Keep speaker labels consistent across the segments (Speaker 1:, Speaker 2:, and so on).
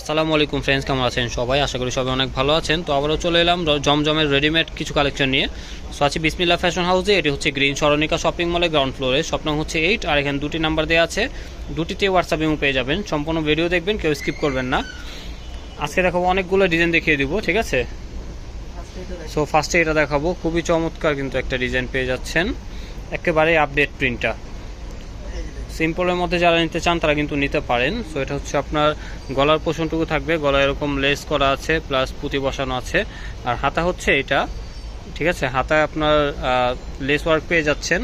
Speaker 1: আসসালামু আলাইকুম ফ্রেন্ডস কেমন আছেন সবাই? আশা করি সবাই অনেক ভালো আছেন। তো আবারও চলে এলাম জমজমের রেডিমেড কিছু কালেকশন নিয়ে। সো আছি বিসমিল্লা ফ্যাশন হাউসে এটি হচ্ছে গ্রিন সরণিকা শপিং মলে গ্রাউন্ড ফ্লোরে স্বপ্ন হচ্ছে এইট আর এখানে দুটি নাম্বার দেওয়া আছে। দুটিতে হোয়াটসঅ্যাপ ইমো পেয়ে যাবেন। সম্পূর্ণ ভিডিও দেখবেন, কেউ স্কিপ করবেন না। আজকে দেখাবো অনেকগুলো ডিজাইন দেখিয়ে দিব, ঠিক আছে? সো ফার্স্টে এটা দেখাবো। খুবই চমৎকার কিন্তু একটা ডিজাইন পেয়ে যাচ্ছেন। একেবারে আপডেট প্রিন্টটা সিম্পলের মধ্যে যারা নিতে চান, তারা কিন্তু নিতে পারেন। সো এটা হচ্ছে আপনার গলার পোষণটুকু থাকবে, গলায় এরকম লেস করা আছে প্লাস পুঁতি বসানো আছে। আর হাতা হচ্ছে এটা, ঠিক আছে? হাতায় আপনার লেস ওয়ার্ক পেয়ে যাচ্ছেন।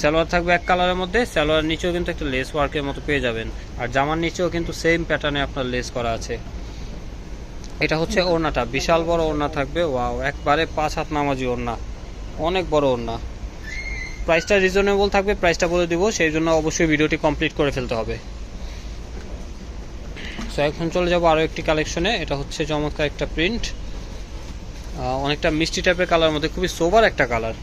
Speaker 1: সালোয়ার থাকবে এক কালারের মধ্যে, সালোয়ার নিচেও কিন্তু একটা লেস ওয়ার্কের মতো পেয়ে যাবেন। আর জামার নিচেও কিন্তু সেম প্যাটার্নে আপনার লেস করা আছে। এটা হচ্ছে ওড়নাটা, বিশাল বড় ওড়না থাকবে। ওয়াও একবারে পাঁচ হাত নামাজি ওড়না। অনেক বড় ওড়না। প্রাইসটা রিজনেবল থাকবে প্রাইসটা বলে দিব, সেই জন্য অবশ্যই ভিডিওটি কমপ্লিট করে ফেলতে হবে। সো এখন চলে যাব আরও একটি কালেকশনে এটা হচ্ছে চমৎকার একটা প্রিন্ট অনেকটা মিষ্টি টাইপের কালার মধ্যে, খুবই সোবার একটা কালার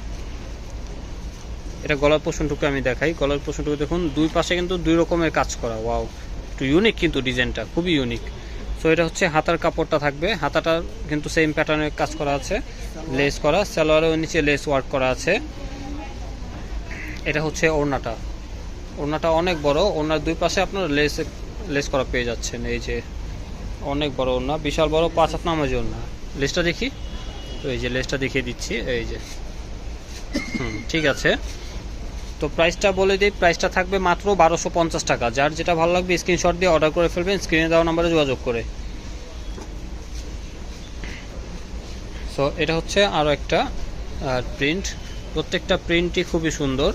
Speaker 1: এটা গলার পোষণটুকু আমি দেখাই। গলার পোষণটুকু দেখুন, দুই পাশে কিন্তু দুই রকমের কাজ করা। ওয়াও একটু ইউনিক কিন্তু ডিজাইনটা খুবই ইউনিক সো এটা হচ্ছে হাতার কাপড়টা থাকবে। হাতাটা কিন্তু সেম প্যাটার্নের কাজ করা আছে লেস করা। সালোয়ারের নিচে লেস ওয়ার্ক করা আছে। এটা হচ্ছে ওড়নাটা। ওড়নাটা অনেক বড়। ওড়নার দুই পাশে আপনার লেস লেস করা পেয়ে যাচ্ছেন। এই যে অনেক বড় ওড়না, বিশাল বড় পাঁচ হাত নামাজি ওড়না। লেসটা দেখি? তো এই যে লেসটা দেখিয়ে দিচ্ছি। এই যে। হুম, ঠিক আছে। তো প্রাইসটা বলে দিই, প্রাইসটা থাকবে মাত্র বারোশো পঞ্চাশ টাকা। যার যেটা ভালো লাগবে, স্ক্রিনশট দিয়ে অর্ডার করে ফেলবেন, স্ক্রিনে দেওয়া নাম্বারে যোগাযোগ করে। সো এটা হচ্ছে আরও একটা প্রিন্ট প্রত্যেকটা প্রিন্টই খুবই সুন্দর।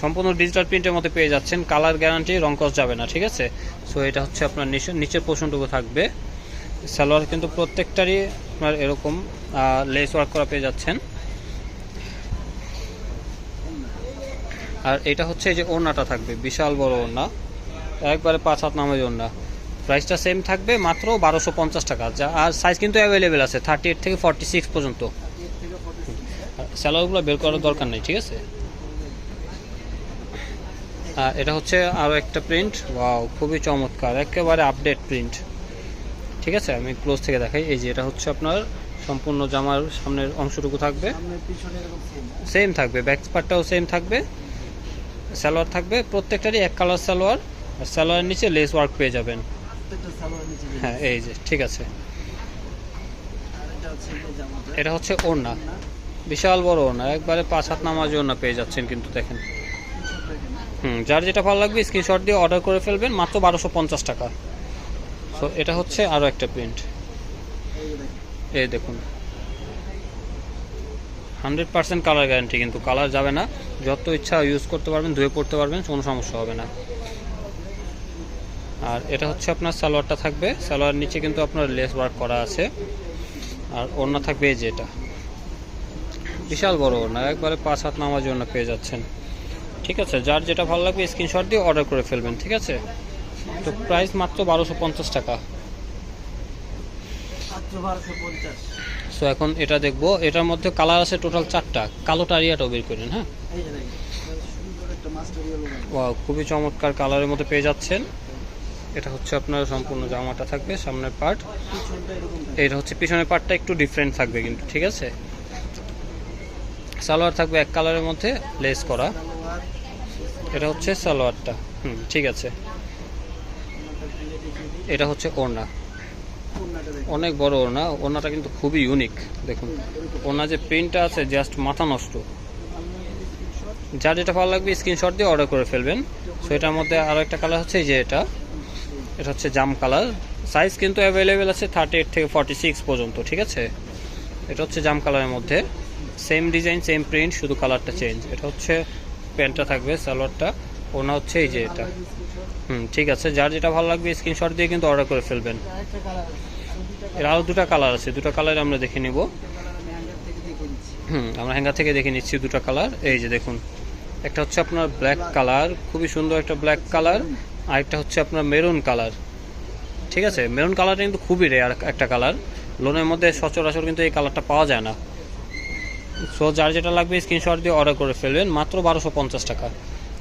Speaker 1: সম্পূর্ণ ডিজিটাল প্রিন্টের মধ্যে পেয়ে যাচ্ছেন। কালার গ্যারান্টি রং কস যাবে না, ঠিক আছে? সো এটা হচ্ছে আপনার নিচে নিচের পোষণটুকু থাকবে। সালোয়ার কিন্তু প্রত্যেকটারই আপনার এরকম লেস ওয়ার্ক করা পেয়ে যাচ্ছেন। আর এটা হচ্ছে এই যে ওড়নাটা থাকবে, বিশাল বড় ওড়না। একবারে পাঁচ হাত নামের ওড়না। প্রাইসটা সেম থাকবে, মাত্র বারোশো পঞ্চাশ টাকা। যা আর সাইজ কিন্তু অ্যাভেলেবেল আছে থার্টি এইট থেকে ফর্টি সিক্স পর্যন্ত স্যালোয়ারগুলো বের করার দরকার নেই, ঠিক আছে? আর এটা হচ্ছে আরও একটা প্রিন্ট ওয়াও খুবই চমৎকার। একেবারে আপডেট প্রিন্ট ঠিক আছে? আমি ক্লোজ থেকে দেখাই। এই যে এটা হচ্ছে আপনার সম্পূর্ণ জামার সামনের অংশটুকু থাকবে। সেম থাকবে। ব্যাক পার্টটাও সেম থাকবে। সালোয়ার থাকবে। প্রত্যেকটারই এক কালার সালোয়ার আর সালোয়ারের নিচে লেস ওয়ার্ক পেয়ে যাবেন। হ্যাঁ এই যে ঠিক আছে। এটা হচ্ছে ওড়না। বিশাল বড় ওড়না। একবারে পাঁচ হাত নামাজ ওড়না পেয়ে যাচ্ছেন কিন্তু দেখেন। হুম, যার যেটা ভালো লাগবে স্ক্রিনশট দিয়ে অর্ডার করে ফেলবেন, মাত্র বারোশো পঞ্চাশ টাকা। সো এটা হচ্ছে আরও একটা প্রিন্ট এই দেখুন। হান্ড্রেড পার্সেন্ট কালার গ্যারান্টি কিন্তু কালার যাবে না। যত ইচ্ছা ইউজ করতে পারবেন, ধুয়ে পড়তে পারবেন, কোনো সমস্যা হবে না। আর এটা হচ্ছে আপনার সালোয়ারটা থাকবে। সালোয়ার নিচে কিন্তু আপনার লেস ওয়ার্ক করা আছে। আর ওড়না থাকবে এই যে এটা। বিশাল বড় ওড়না, একবারে পাঁচ হাত নামার জন্য পেয়ে যাচ্ছেন। ঠিক আছে যার যেটা ভালো লাগবে স্ক্রিনশট দিয়ে অর্ডার করে ফেলবেন ঠিক আছে? তো প্রাইস মাত্র বারোশো পঞ্চাশ টাকা। সো এখন এটা দেখব। এটার মধ্যে কালার আছে টোটাল চারটা। কালোটা আরিয়াটাও বের করেন হ্যাঁ? ওয়াও খুবই চমৎকার কালারের মধ্যে পেয়ে যাচ্ছেন। এটা হচ্ছে আপনার সম্পূর্ণ জামাটা থাকবে সামনের পার্ট এটা হচ্ছে পিছনের পার্টটা একটু ডিফারেন্ট থাকবে কিন্তু ঠিক আছে? সালোয়ার থাকবে এক কালারের মধ্যে লেস করা। এটা হচ্ছে সালোয়ারটা। হুম, ঠিক আছে। এটা হচ্ছে ওড়না। অনেক বড় ওড়না। ওড়নাটা কিন্তু খুবই ইউনিক দেখুন। ওড়না যে প্রিন্টটা আছে জাস্ট মাথা নষ্ট। যা যেটা ভালো লাগবে স্ক্রিনশট দিয়ে অর্ডার করে ফেলবেন। সো এটার মধ্যে আরও একটা কালার হচ্ছে যে এটা। এটা হচ্ছে জাম কালার সাইজ কিন্তু অ্যাভেলেবেল আছে থার্টি এইট থেকে ফর্টি সিক্স পর্যন্ত, ঠিক আছে? এটা হচ্ছে জাম কালারের মধ্যে। সেম ডিজাইন সেম প্রিন্ট শুধু কালারটা চেঞ্জ এটা হচ্ছে প্যান্টটা থাকবে, সালোয়ারটা। ওনা হচ্ছে এই যে এটা। হুম, ঠিক আছে। যার যেটা ভালো লাগবে স্ক্রিনশট দিয়ে কিন্তু অর্ডার করে ফেলবেন। এর আরও দুটো কালার আছে। দুটো কালার আমরা দেখে নিব। হুম, আমরা হ্যাঙ্গার থেকে দেখে নিচ্ছি দুটো কালার এই যে দেখুন। একটা হচ্ছে আপনার ব্ল্যাক কালার খুবই সুন্দর একটা ব্ল্যাক কালার আরেকটা হচ্ছে আপনার মেরুন কালার ঠিক আছে? মেরুন কালারটা কিন্তু খুবই রেয়ার একটা কালার লোনের মধ্যে সচরাচর কিন্তু এই কালারটা পাওয়া যায় না। সো যার যেটা লাগবে স্ক্রিনশট দিয়ে অর্ডার করে ফেলবেন। মাত্র বারোশো পঞ্চাশ টাকা।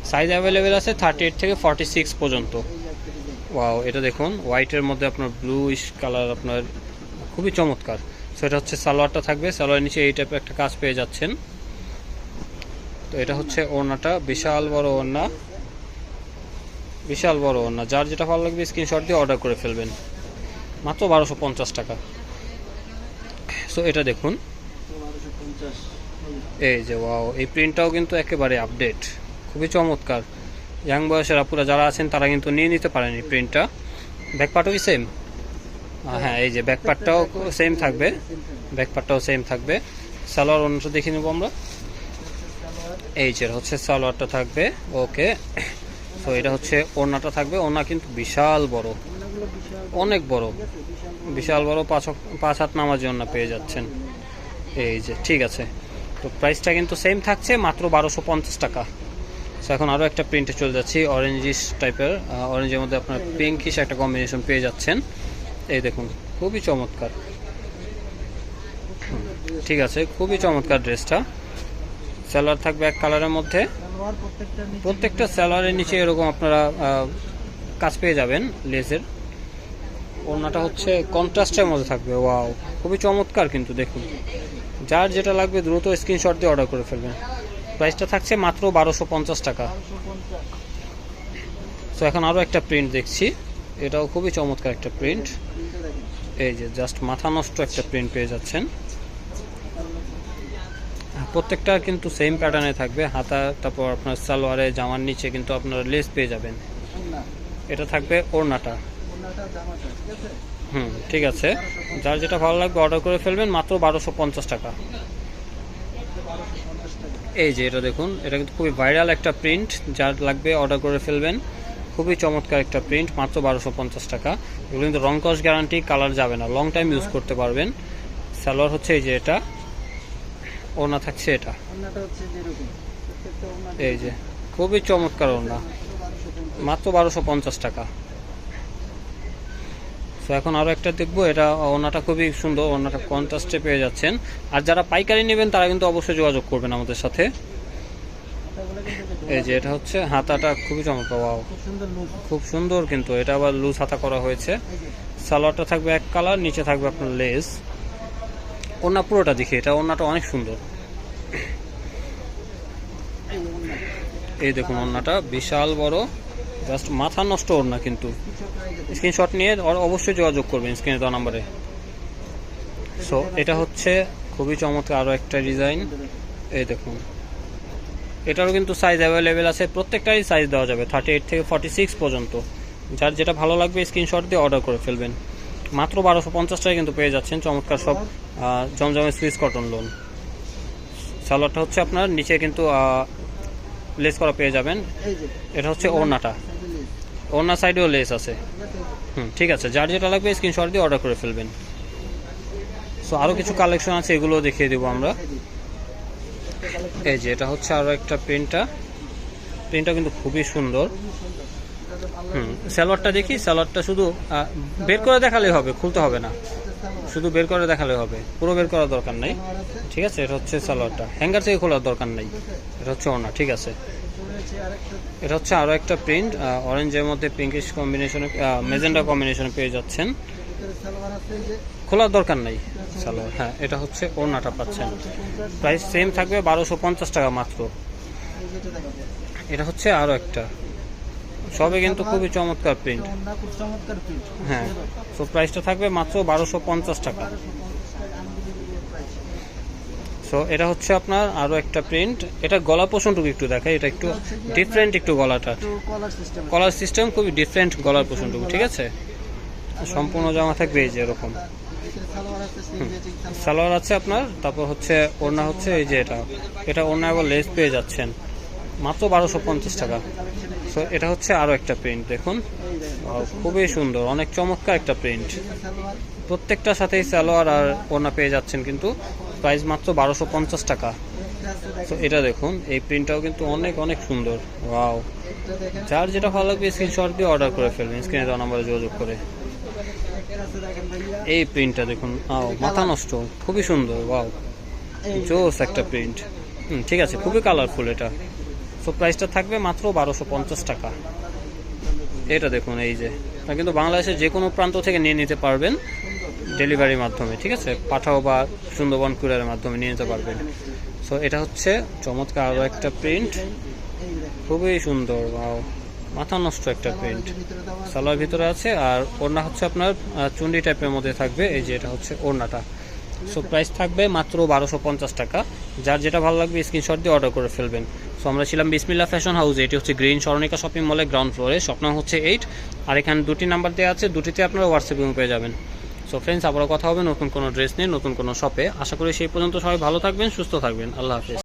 Speaker 1: সাইজ অ্যাভেলেবেল আছে থার্টি এইট থেকে ফর্টি সিক্স পর্যন্ত। ওয়াও এটা দেখুন। হোয়াইটের মধ্যে আপনার ব্লুইশ কালার আপনার খুবই চমৎকার। সো এটা হচ্ছে সালোয়ারটা থাকবে। সালোয়ার নিচে এই টাইপের একটা কাজ পেয়ে যাচ্ছেন। তো, এটা হচ্ছে ওড়নাটা। বিশাল বড় ওড়না। বিশাল বড় ওড়না। যার যেটা ভালো লাগবে স্ক্রিনশট দিয়ে অর্ডার করে ফেলবেন। মাত্র বারোশো পঞ্চাশ টাকা। সো এটা দেখুন। এই যে ওয়াও এই প্রিন্টটাও কিন্তু একেবারে আপডেট খুবই চমৎকার। ইয়াং বয়সের আপুরা যারা আছেন, তারা কিন্তু নিয়ে নিতে পারেন এই প্রিন্টটা ব্যাকপার্টও কি সেম হ্যাঁ এই যে ব্যাকপার্টটাও সেম থাকবে। ব্যাকপার্টটাও সেম থাকবে। সালোয়ার অন্যটা দেখে নেব আমরা। এই যে, হচ্ছে সালোয়ারটা থাকবে। ওকে তো এটা হচ্ছে ওড়নাটা থাকবে। ওড়না কিন্তু বিশাল বড়। অনেক বড়।
Speaker 2: বিশাল
Speaker 1: বড় পাঁচ পাঁচ হাত নামার জন্য পেয়ে যাচ্ছেন। এই যে, ঠিক আছে। তো প্রাইসটা কিন্তু সেম থাকছে, মাত্র বারোশো পঞ্চাশ টাকা। তো এখন আরও একটা প্রিন্টে চলে যাচ্ছি অরেঞ্জিস টাইপের অরেঞ্জের মধ্যে আপনার পিঙ্কিশ একটা কম্বিনেশন পেয়ে যাচ্ছেন। এই দেখুন, খুবই চমৎকার। ঠিক আছে, খুবই চমৎকার ড্রেসটা স্যালোয়ার থাকবে এক কালারের মধ্যে।
Speaker 2: প্রত্যেকটা
Speaker 1: স্যালোয়ারের নিচে এরকম আপনারা কাজ পেয়ে যাবেন লেসের ওড়নাটা হচ্ছে কন্ট্রাস্টের মধ্যে থাকবে, ওয়াও। খুবই চমৎকার কিন্তু, দেখুন। যার যেটা লাগবে দ্রুত স্ক্রিনশট দিয়ে অর্ডার করে ফেলবেন। প্রাইসটা থাকছে মাত্র বারোশো পঞ্চাশ টাকা। তো এখন আরও একটা প্রিন্ট দেখছি। এটাও খুবই চমৎকার একটা প্রিন্ট। এই যে, জাস্ট মাথা নষ্ট একটা প্রিন্ট পেয়ে যাচ্ছেন। প্রত্যেকটা কিন্তু সেম প্যাটার্নে থাকবে। হাতা, তারপর আপনার সালোয়ারে, জামার নিচে কিন্তু আপনারা লেস পেয়ে যাবেন। এটা থাকবে ওড়নাটা। হুম, ঠিক আছে। যার যেটা ভালো লাগবে অর্ডার করে ফেলবেন, মাত্র বারোশো পঞ্চাশ টাকা। এই যে এটা দেখুন, এটা কিন্তু খুবই ভাইরাল একটা প্রিন্ট যার লাগবে অর্ডার করে ফেলবেন। খুবই চমৎকার একটা প্রিন্ট মাত্র বারোশো পঞ্চাশ টাকা। এগুলো কিন্তু রং কস গ্যারান্টি কালার যাবে না। লং টাইম ইউজ করতে পারবেন। সালোয়ার হচ্ছে এই যে এটা। ওনা থাকছে এটা। এই যে, খুবই চমৎকার ওনা মাত্র বারোশো পঞ্চাশ টাকা। তো এখন আরও একটা দেখব, এটা ওনাটা খুবই সুন্দর ওনাটা কন্ট্রাস্টে পেয়ে যাচ্ছেন। আর যারা পাইকারি নেবেন, তারা কিন্তু অবশ্যই যোগাযোগ করবেন আমাদের সাথে। এই যে এটা হচ্ছে, হাতাটা খুবই চমৎকার
Speaker 2: খুব সুন্দর
Speaker 1: কিন্তু, এটা আবার লুজ হাতা করা হয়েছে। সালোয়ারটা থাকবে এক কালার, নিচে থাকবে আপনার লেস ওনা পুরোটা দেখি, এটা ওনাটা অনেক সুন্দর।
Speaker 2: এই
Speaker 1: দেখুন ওনাটা বিশাল বড়। জাস্ট মাথা নষ্ট ওড়না কিন্তু।
Speaker 2: কৃষক এই যে
Speaker 1: স্ক্রিনশট নিয়ে অবশ্যই যোগাযোগ করবেন স্ক্রিনে দেওয়া নাম্বারে। সো এটা হচ্ছে খুবই চমৎকার আরও একটা ডিজাইন এই দেখুন। এটারও কিন্তু সাইজ অ্যাভেলেবেল আছে প্রত্যেকটারই সাইজ দেওয়া যাবে থার্টি এইট থেকে ফর্টি সিক্স পর্যন্ত। যার যেটা ভালো লাগবে স্ক্রিনশট দিয়ে অর্ডার করে ফেলবেন। মাত্র বারোশো পঞ্চাশ টাকা কিন্তু পেয়ে যাচ্ছেন চমৎকার সব জমজমের সুইস কটন লোন সালোয়ারটা হচ্ছে আপনার নিচে কিন্তু লেস করা পেয়ে যাবেন। এটা হচ্ছে ওড়নাটা।
Speaker 2: লেস
Speaker 1: সাইডেও লেস আছে। হুম, ঠিক আছে। যার যেটা লাগবে স্ক্রিনশট দিয়ে অর্ডার করে ফেলবেন। সো আরও কিছু কালেকশন আছে এগুলো দেখিয়ে দেবো আমরা।
Speaker 2: এই যে,
Speaker 1: এটা হচ্ছে আরও একটা পেনটা পেনটা কিন্তু খুবই সুন্দর। হুম সালোয়ারটা দেখি। স্যালোয়ারটা শুধু বের করে দেখালেই হবে, খুলতে হবে না। শুধু বের করে দেখালে হবে। পুরো বের করার দরকার নাই। ঠিক আছে? এটা হচ্ছে সালোয়ারটা। হ্যাঙ্গার থেকে খোলার দরকার নাই। এটা হচ্ছে ওনা ঠিক আছে? এটা হচ্ছে আরও একটা প্রিন্ট। অরেঞ্জের মধ্যে পিঙ্কিশ কম্বিনেশনে মেজেন্ডা কম্বিনেশনে পেয়ে যাচ্ছেন। খোলার দরকার নাই সালোয়ার। হ্যাঁ এটা হচ্ছে ওনাটা পাচ্ছেন। প্রাইস সেম থাকবে বারোশো পঞ্চাশ টাকা মাত্র। এটা হচ্ছে আরও একটা। সবে কিন্তু খুবই চমৎকার প্রিন্ট হ্যাঁ তো প্রাইসটা থাকবে মাত্র বারোশো পঞ্চাশ টাকা। সো এটা হচ্ছে আপনার আরও একটা প্রিন্ট এটা গলা পোষণটুকু একটু দেখাই, এটা একটু ডিফারেন্ট একটু গলাটা।
Speaker 2: কলার সিস্টেম
Speaker 1: খুবই ডিফারেন্ট গলার পোষণটুকু, ঠিক আছে? সম্পূর্ণ জামা থাকবে এই যে এরকম।
Speaker 2: সালোয়ার আছে
Speaker 1: আপনার, তারপর হচ্ছে ওড়না হচ্ছে এই যে এটা। এটা ওড়না আবার লেস পেয়ে যাচ্ছেন। মাত্র বারোশো পঞ্চাশ টাকা। সো এটা হচ্ছে আরও একটা প্রিন্ট দেখুন। খুবই সুন্দর, অনেক চমৎকার একটা প্রিন্ট প্রত্যেকটার সাথেই সালোয়ার আর ওড়না পেয়ে যাচ্ছেন কিন্তু প্রাইস মাত্র বারোশো পঞ্চাশ টাকা। তো এটা দেখুন, এই প্রিন্টটাও কিন্তু অনেক অনেক সুন্দর। ওয়াও যার যেটা ভালো লাগবে স্ক্রিনশট দিয়ে অর্ডার করে ফেলবেন স্ক্রিনে দেওয়া নাম্বারে যোগাযোগ করে। এই প্রিন্টটা দেখুন আও মাথা নষ্ট, খুবই সুন্দর ওয়াও জোস একটা প্রিন্ট হুম, ঠিক আছে, খুবই কালারফুল এটা। সো প্রাইসটা থাকবে মাত্র বারোশো পঞ্চাশ টাকা। এটা দেখুন, এই যে। কিন্তু বাংলাদেশের যে কোনো প্রান্ত থেকে নিয়ে নিতে পারবেন ডেলিভারির মাধ্যমে, ঠিক আছে? পাঠাও বা সুন্দরবন কুরিয়ারের মাধ্যমে নিয়ে নিতে পারবেন। সো এটা হচ্ছে চমৎকার আরও একটা প্রিন্ট খুবই সুন্দর মাথা নষ্ট একটা প্রিন্ট সালোয়ার ভিতরে আছে আর ওড়না হচ্ছে আপনার চুন্ডি টাইপের মধ্যে থাকবে। এই যে, এটা হচ্ছে ওড়নাটা। সো প্রাইস থাকবে মাত্র বারোশো পঞ্চাশ টাকা। যার যেটা ভালো লাগবে স্ক্রিনশট দিয়ে অর্ডার করে ফেলবেন। সো আমরা ছিলাম বিসমিল্লা ফ্যাশন হাউস এটি হচ্ছে গ্রিন স্বর্ণিকা শপিং মলে গ্রাউন্ড ফ্লোরে স্বপ্ন হচ্ছে এইট আর এখানে দুটি নাম্বার দেওয়া আছে। দুটিতে আপনারা হোয়াটসঅ্যাপ পেয়ে যাবেন। সো ফ্রেন্ডস আবারও কথা হবে। নতুন কোনো ড্রেস নিয়ে নতুন কোনো শপে আশা করি সেই পর্যন্ত সবাই ভালো থাকবেন সুস্থ থাকবেন। আল্লাহ হাফিজ।